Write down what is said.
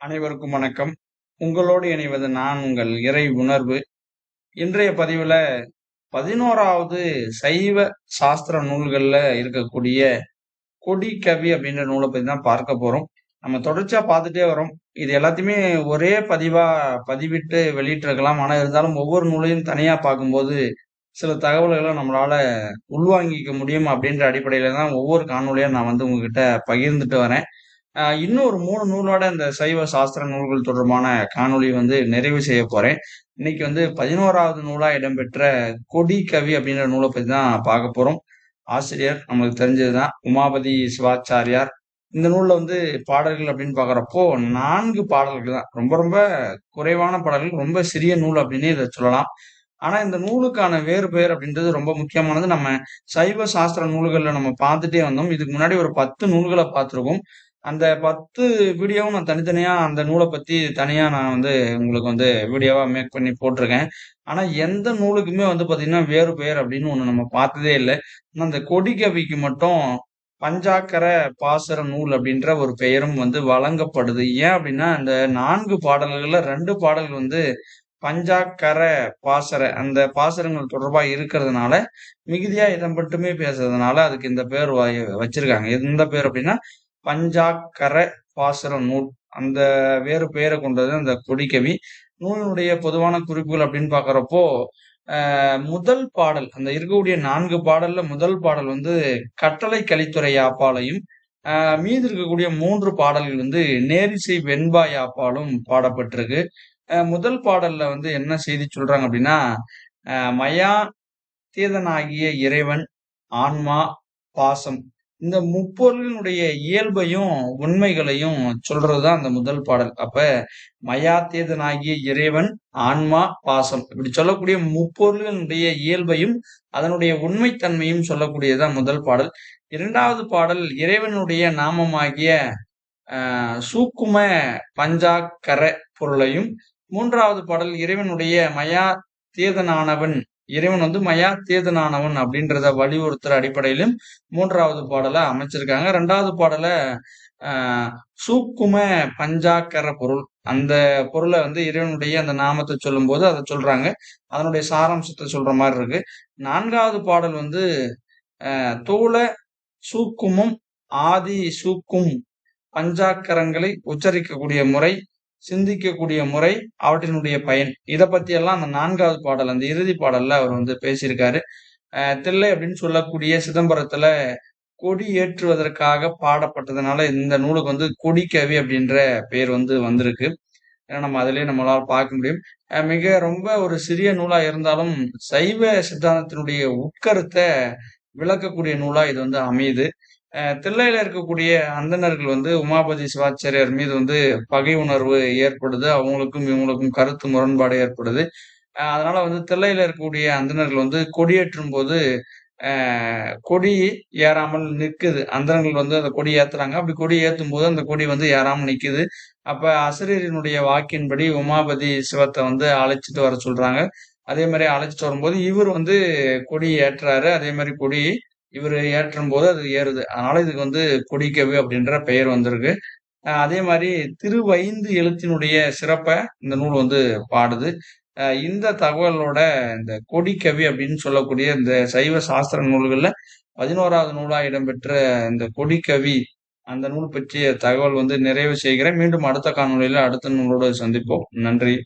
அனைவருக்கும் வணக்கம். உங்களோடு இணைவது நான் உங்கள் இறை உணர்வு. இன்றைய பதிவுல பதினோராவது சைவ சாஸ்திர நூல்கள்ல இருக்கக்கூடிய கொடி கவி அப்படின்ற நூலை பத்தி தான் பார்க்க போறோம். நம்ம தொடர்ச்சியா பார்த்துட்டே வரோம். இது எல்லாத்தையுமே ஒரே பதிவா பதிவிட்டு வெளியிட்டிருக்கலாம். ஆனா இருந்தாலும் ஒவ்வொரு நூலையும் தனியா பார்க்கும்போது சில தகவல்களை நம்மளால உள்வாங்கிக்க முடியும் அப்படின்ற அடிப்படையில தான் ஒவ்வொரு காணொலியும் நான் வந்து உங்ககிட்ட பகிர்ந்துட்டு வரேன். இன்னும் ஒரு மூணு நூலோட இந்த சைவ சாஸ்திர நூல்கள் தொடர்பான காணொளி வந்து நிறைவு செய்ய போறேன். இன்னைக்கு வந்து பதினோராவது நூலா இடம்பெற்ற கொடி கவி அப்படின்ற நூலை பத்தி தான் பார்க்க போறோம். ஆசிரியர் நம்மளுக்கு தெரிஞ்சதுதான் உமாபதி சிவாச்சாரியார். இந்த நூல்ல வந்து பாடல்கள் அப்படின்னு பாக்குறப்போ நான்கு பாடல்கள் தான். ரொம்ப ரொம்ப குறைவான பாடல்கள் ரொம்ப சிறிய நூல் அப்படின்னு இதை சொல்லலாம். ஆனா இந்த நூலுக்கான வேறு பெயர் அப்படின்றது ரொம்ப முக்கியமானது. நம்ம சைவ சாஸ்திர நூல்கள்ல நம்ம பார்த்துட்டே வந்தோம். இதுக்கு முன்னாடி ஒரு பத்து நூல்களை பார்த்துருக்கோம். அந்த பத்து வீடியோவும் நான் தனித்தனியா அந்த நூலை பத்தி தனியா நான் வந்து உங்களுக்கு வந்து வீடியோவா மேக் பண்ணி போட்டிருக்கேன். ஆனா எந்த நூலுக்குமே வந்து பாத்தீங்கன்னா வேறு பெயர் அப்படின்னு ஒண்ணு நம்ம பார்த்ததே இல்லை. அந்த கொடி கவிக்கு மட்டும் பஞ்சாக்கர பாசர நூல் அப்படின்ற ஒரு பெயரும் வந்து வழங்கப்படுது. ஏன் அப்படின்னா அந்த நான்கு பாடல்கள்ல ரெண்டு பாடல்கள் வந்து பஞ்சாக்கர பாசர அந்த பாசரங்கள் தொடர்பா இருக்கிறதுனால மிகுதியா இதை மட்டுமே பேசுறதுனால அதுக்கு இந்த பேர் வச்சிருக்காங்க. எந்த பேர் அப்படின்னா பஞ்சாக்கர பாசர நூல். அந்த வேறு பெயரை கொண்டது அந்த கொடிக்கவி நூலினுடைய பொதுவான குறிப்புகள் அப்படின்னு பாக்குறப்போ முதல் பாடல் அந்த இருக்கக்கூடிய நான்கு பாடல்ல முதல் பாடல் வந்து கட்டளை கலித்துறை யாப்பாலையும் ஆஹ் மீதி இருக்கக்கூடிய மூன்று பாடல்கள் வந்து நேரிசை வெண்பா யாப்பாலும் பாடப்பட்டிருக்கு. முதல் பாடல்ல வந்து என்ன செய்தி சொல்றாங்க அப்படின்னா மயா தீதனாகிய இறைவன் ஆன்மா பாசம் இந்த முப்பொருளினுடைய இயல்பையும் உண்மைகளையும் சொல்றதுதான் அந்த முதல் பாடல். அப்ப மயாத்தேதனாகிய இறைவன் ஆன்மா பாசம் இப்படி சொல்லக்கூடிய முப்பொருளினுடைய இயல்பையும் அதனுடைய உண்மைத்தன்மையும் சொல்லக்கூடியதுதான் முதல் பாடல். இரண்டாவது பாடல் இறைவனுடைய நாமமாகிய ஆஹ் சூக்கும பஞ்சாக்கர பொருளையும் மூன்றாவது பாடல் இறைவனுடைய மயா தேதனானவன் இறைவன் வந்து மயா தேதனானவன் அப்படின்றத வலியுறுத்துற அடிப்படையிலும் மூன்றாவது பாடலை அமைச்சிருக்காங்க. ரெண்டாவது பாடலை ஆஹ் சூக்கும பஞ்சாக்கர பொருள். அந்த பொருளை வந்து இறைவனுடைய அந்த நாமத்தை சொல்லும்போது அதை சொல்றாங்க. அதனுடைய சாராம்சத்தை சொல்ற மாதிரி இருக்கு. நான்காவது பாடல் வந்து ஆஹ் சூக்குமும் ஆதி சூக்கும் பஞ்சாக்கரங்களை உச்சரிக்கக்கூடிய முறை சிந்திக்கக்கூடிய முறை அவற்றினுடைய பயன். இதை பத்தி எல்லாம் அந்த நான்காவது பாடல் அந்த இறுதி பாடல்ல அவர் வந்து பேசியிருக்காரு. தில்லை அப்படின்னு சொல்லக்கூடிய சிதம்பரத்துல கொடி ஏற்றுவதற்காக பாடப்பட்டதுனால இந்த நூலுக்கு வந்து கொடிக்கவி அப்படின்ற பெயர் வந்து வந்திருக்கு. ஏன்னா நம்ம அதிலே நம்மளால பார்க்க முடியும். மிக ரொம்ப ஒரு சிறிய நூலா இருந்தாலும் சைவ சித்தாந்தத்தினுடைய உட்கருத்தை விளக்கக்கூடிய நூலா இது வந்து அமையுது. தில்லையில் தில்லையில இருக்கக்கூடிய அந்தணர்கள் வந்து உமாபதி சிவாச்சாரியார் மீது வந்து பகை உணர்வு ஏற்படுது. அவங்களுக்கும் இவங்களுக்கும் கருத்து முரண்பாடு ஏற்படுது. அதனால வந்து தில்லையில இருக்கக்கூடிய அந்தணர்கள் வந்து கொடியேற்றும் போது கொடி ஏறாமல் நிற்குது. அந்தணர்கள் வந்து அந்த கொடி ஏத்துறாங்க. அப்படி கொடி ஏத்தும் போது அந்த கொடி வந்து ஏறாமல் நிக்குது. அப்ப அசிரியரினுடைய வாக்கின்படி உமாபதி சிவத்தை வந்து அழைச்சிட்டு வர சொல்றாங்க. அதே மாதிரி அழைச்சிட்டு வரும்போது இவர் வந்து கொடி ஏற்றுறாரு. அதே மாதிரி கொடி இவர் ஏற்றும் போது அது ஏறுது. அதனால இதுக்கு வந்து கொடிக்கவி அப்படின்ற பெயர் வந்திருக்கு. அதே மாதிரி திருவைந்து எழுத்தினுடைய சிறப்பை இந்த நூல் வந்து பாடுது. இந்த தகவலோட இந்த கொடிக்கவி அப்படின்னு சொல்லக்கூடிய இந்த சைவ சாஸ்திர நூல்களில் பதினோராவது நூலாக இடம்பெற்ற இந்த கொடிக்கவி அந்த நூல் பற்றிய தகவல் வந்து நிறைவு செய்கிறேன். மீண்டும் அடுத்த காணொலியில் அடுத்த நூலோடு சந்திப்போம். நன்றி.